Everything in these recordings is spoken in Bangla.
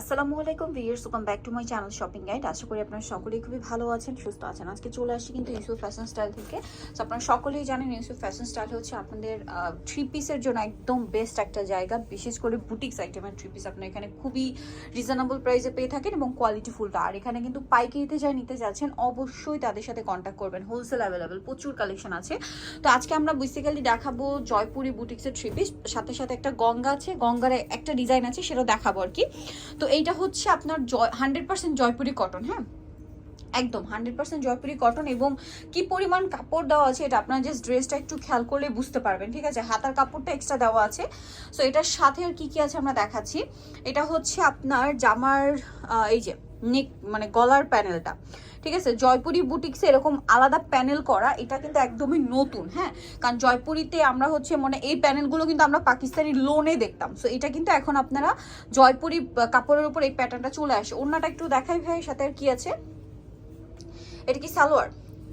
আসসালামু আলাইকুম viewers welcome back to my channel shopping guide আশা করি আপনারা সকলেই খুবই ভালো আছেন, সুস্থ আছেন। আজকে চলে আসছি কিন্তু ইউসুফ ফ্যাশন স্টাইল থেকে। তো আপনারা সকলেই জানেন ইউসুফ ফ্যাশন স্টাইল হচ্ছে আপনাদের থ্রি পিসের জন্য একদম বেস্ট একটা জায়গা। বিশেষ করে বুটিক্স আইটেমের থ্রি পিস আপনারা এখানে খুবই রিজনেবল প্রাইসে পেয়ে থাকেন এবং কোয়ালিটি ফুলটা আর এখানে কিন্তু পাইকারিতে যাই নিতে যাচ্ছেন, অবশ্যই তাদের সাথে কন্ট্যাক্ট করবেন। হোলসেল অ্যাভেলেবেল প্রচুর কালেকশন আছে। তো আজকে আমরা বেসিক্যালি দেখাবো জয়পুরি বুটিক্সের থ্রি পিস সাথে সাথে একটা গঙ্গা আছে, গঙ্গার একটা ডিজাইন আছে সেটা দেখাবো আর কি। তো এইটা হচ্ছে আপনার জয় হান্ড্রেড পার্সেন্ট জয়পুরি কটন হ্যাঁ? একদম হান্ড্রেড পার্সেন্ট জয়পুরি কটন এবং কি পরিমাণ কাপড় দেওয়া আছে এটা আপনার জাস্ট ড্রেসটা একটু খেয়াল করলে বুঝতে পারবেন, ঠিক আছে? হাতার কাপড়টা এক্সট্রা দেওয়া আছে। সো এটার সাথে আর কি কি আছে আমরা দেখাচ্ছি? এটা হচ্ছে আপনার জামার এই যে নেক মানে গলার প্যানেলটা। ঠিক আছে? জয়পুরি বুটিক্সে এরকম আলাদা প্যানেল করা, এটা কিন্তু একদমই নতুন হ্যাঁ? কারণ জয়পুরিতে আমরা হচ্ছে মানে এই প্যানেলগুলো কিন্তু আমরা পাকিস্তানি লোনে দেখতাম। সো এটা কিন্তু এখন আপনারা জয়পুরি কাপড়ের উপর এই প্যাটার্নটা চলে আসে। অন্যটা একটু দেখাই ভাই সাথে আর কি আছে? এটা কি সালোয়ার?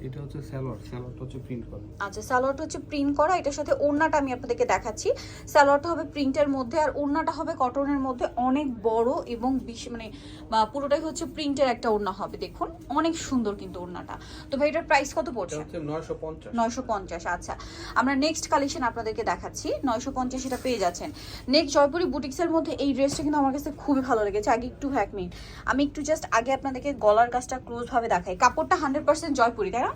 এটা হচ্ছে স্যালোয়ার স্যালোয়ারটা হচ্ছে প্রিন্ট করা। আচ্ছা সালোয়ারটা হচ্ছে প্রিন্ট করা এটার সাথে ওড়নাটা আমি আপনাদেরকে দেখাচ্ছি। সালোয়ারটা হবে প্রিন্টের মধ্যে আর ওড়নাটা হবে কটনের মধ্যে। অনেক বড় এবং বিশ মানে পুরোটাই হচ্ছে প্রিন্টের একটা ওড়না হবে দেখুন। অনেক সুন্দর কিন্তু ওড়নাটা। তো ভাই এটার প্রাইস কত পড়ছে? নয়শো পঞ্চাশ। আচ্ছা। আমরা নেক্সট কালেকশন আপনাদেরকে দেখাচ্ছি। নয়শো পঞ্চাশ এটা পেয়ে যাচ্ছেন। নেক্সট জয়পুরি বুটিক্সের মধ্যে এই ড্রেসটা কিন্তু আমার কাছে খুবই ভালো লেগেছে। আগে একটু এক মিনিট আমি একটু জাস্ট আগে আপনাদেরকে গলার কাজটা ক্লোজ ভাবে দেখাই। কাপড়টা হান্ড্রেড পার্সেন্ট জয়পুরি তাই না?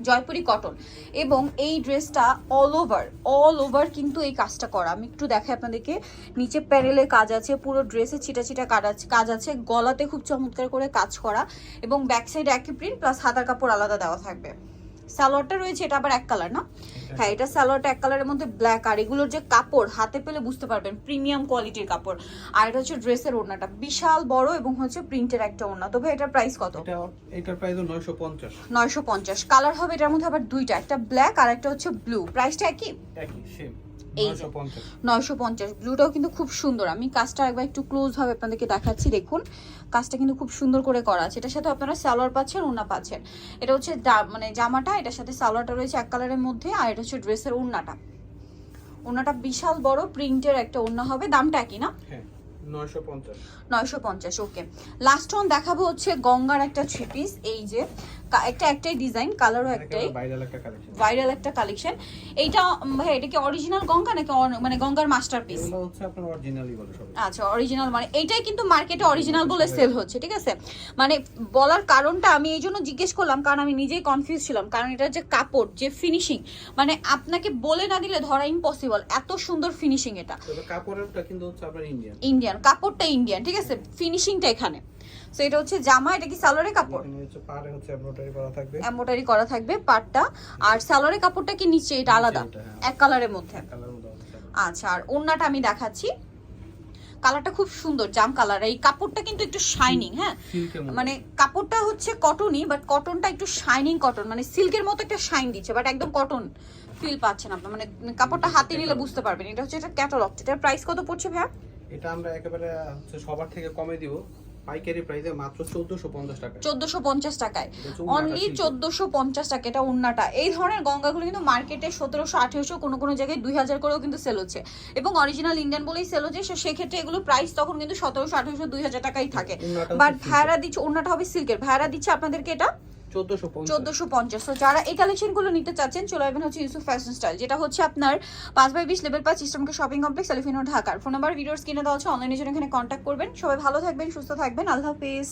জয়পুরি কটন। এবং এই ড্রেসটা অল ওভার অল ওভার কিন্তু এই কাজটা করা। আমি একটু দেখাই আপনাদেরকে। নিচে প্যানেলে কাজ আছে, পুরো ড্রেসে ছিটা ছিটা কাজ আছে গলাতে খুব চমৎকার করে কাজ করা। এবং ব্যাক সাইড একই প্রিন্ট প্লাস হাতার কাপড় আলাদা দেওয়া থাকবে। সালোয়ারটা রয়েছে এটা আবার এক কালার না? হ্যাঁ এটা সালোয়ারটা এক কালারের মধ্যে ব্ল্যাক আর এগুলোর যে কাপড় হাতে পেলে বুঝতে পারবেন প্রিমিয়াম কোয়ালিটির কাপড়। আর এটা হচ্ছে ড্রেসের ওড়নাটা বিশাল বড় এবং হচ্ছে প্রিন্টের একটা ওড়না। তবে এটার প্রাইস কত? এটা এটার প্রাইস নয়শো পঞ্চাশ। নয়শো পঞ্চাশ। কালার হবে এটার মধ্যে আবার দুইটা একটা ব্ল্যাক আর একটা হচ্ছে ব্লু প্রাইসটা একই? একই সেম এই যে। নয়শো পঞ্চাশ। ব্লুটাও কিন্তু খুব সুন্দর। আমি কাজটা একবার একটু ক্লোজ ভাবে আপনাদেরকে দেখাচ্ছি দেখুন। কাজটা কিন্তু খুব সুন্দর করে করা আছে। এটার সাথে আপনারা সালোয়ার পাচ্ছেন ওড়না পাচ্ছেন। এটা হচ্ছে মানে জামাটা এটার সাথে সালোয়ারটা রয়েছে এক কালারের মধ্যে আর এটা হচ্ছে ড্রেসের ওড়নাটা। ওড়নাটা বিশাল বড় প্রিন্টের একটা ওড়না হবে। দামটা একই না? হ্যাঁ নয়শো পঞ্চাশ। ওকে লাস্ট ওয়ান দেখাবো হচ্ছে গঙ্গার একটা থ্রি পিস এই যে একটা একটাই ডিজাইন কালারও একটাই। বাইরের একটা কালেকশন ভাইরাল একটা কালেকশন এইটা ভাই এটা কি অরিজিনাল গঙ্গা নাকি মানে গঙ্গার মাস্টারপিস আচ্ছা অরিজিনাল মানে এইটাই কিন্তু মার্কেটে অরিজিনাল বলে সেল হচ্ছে। ঠিক আছে? মানে বলার কারণটা আমি এই জন্য জিজ্ঞেস করলাম কারণ আমি নিজেই কনফিউজ ছিলাম কারণ এটার যে কাপড় যে ফিনিশিং মানে আপনাকে বলে না দিলে ধরা ইম্পসিবল এত সুন্দর ফিনিশিং এটা। তবে কাপড়েরটা কিন্তু ইন্ডিয়ান ইন্ডিয়ান কাপড়টা ইন্ডিয়ান ঠিক আছে? ফিনিশিংটা এখানে। তো এটা হচ্ছে জামা এটা কি সালোয়ারের কাপড়? হচ্ছে এমব্রয়ডারি করা থাকবে। এম্বোটারি করা থাকবে পাটটা আর সালোয়ারের কাপড়টা কি নিচে? এটা আলাদা। হ্যাঁ। এক কালারের মধ্যে। আচ্ছা আর ওড়নাটা আমি দেখাচ্ছি। কালারটা খুব সুন্দর জাম কালার। এই কাপড়টা কিন্তু একটু শাইনিং হ্যাঁ? মানে কাপড়টা হচ্ছে কটনই বাট কটনটা একটু শাইনিং কটন মানে সিল্কের মতো একটা শাইন দিচ্ছে বাট একদম কটন ফিল পাচ্ছেন আপনার। মানে কাপড়টা হাতে নিলে বুঝতে পারবেন। এটা হচ্ছে এটা ক্যাটালগ এটার প্রাইস কত পড়ছে ভাইয়া? এটা আমরা একেবারে সবার থেকে কমে দিব। পাইকারি প্রাইসে মাত্র চোদ্দশো পঞ্চাশ টাকা চোদ্দশো পঞ্চাশ টাকায়। Only silk। চোদ্দশো পঞ্চাশ টাকা এটা উন্নাটা। এই ধরনের গঙ্গাগুলো কিন্তু মার্কেটে সতেরোশো আঠেরোশো কোনো কোনো জায়গায় দুই হাজার করেও কিন্তু সেল হচ্ছে। এবং অরিজিনাল ইন্ডিয়ান বলেই সেল হচ্ছে সে- সেক্ষেত্রে এগুলো প্রাইস তখন কিন্তু সতেরোশো আঠেরোশো দুই হাজার টাকাই থাকে। বাট ভাড়া দিচ্ছে ওড়নাটা হবে সিল্কের ভাড়া দিচ্ছে আপনাদেরকে এটা চোদ্দশো পঞ্চাশ। যারা এই নিতে চাচ্ছেন হচ্ছে স্টাইল যেটা হচ্ছে আপনার পাঁচ বাই লেভেল শপিং কমপ্লেক্স ঢাকার ফোন নাম্বার ভিডিওর কিনে দেওয়া হচ্ছে অনলাইনে জন্য এখানে কন্ট্যাক্ট করবেন। সবাই ভালো থাকবেন, সুস্থ থাকবেন। আল্লাহ হাফিজ।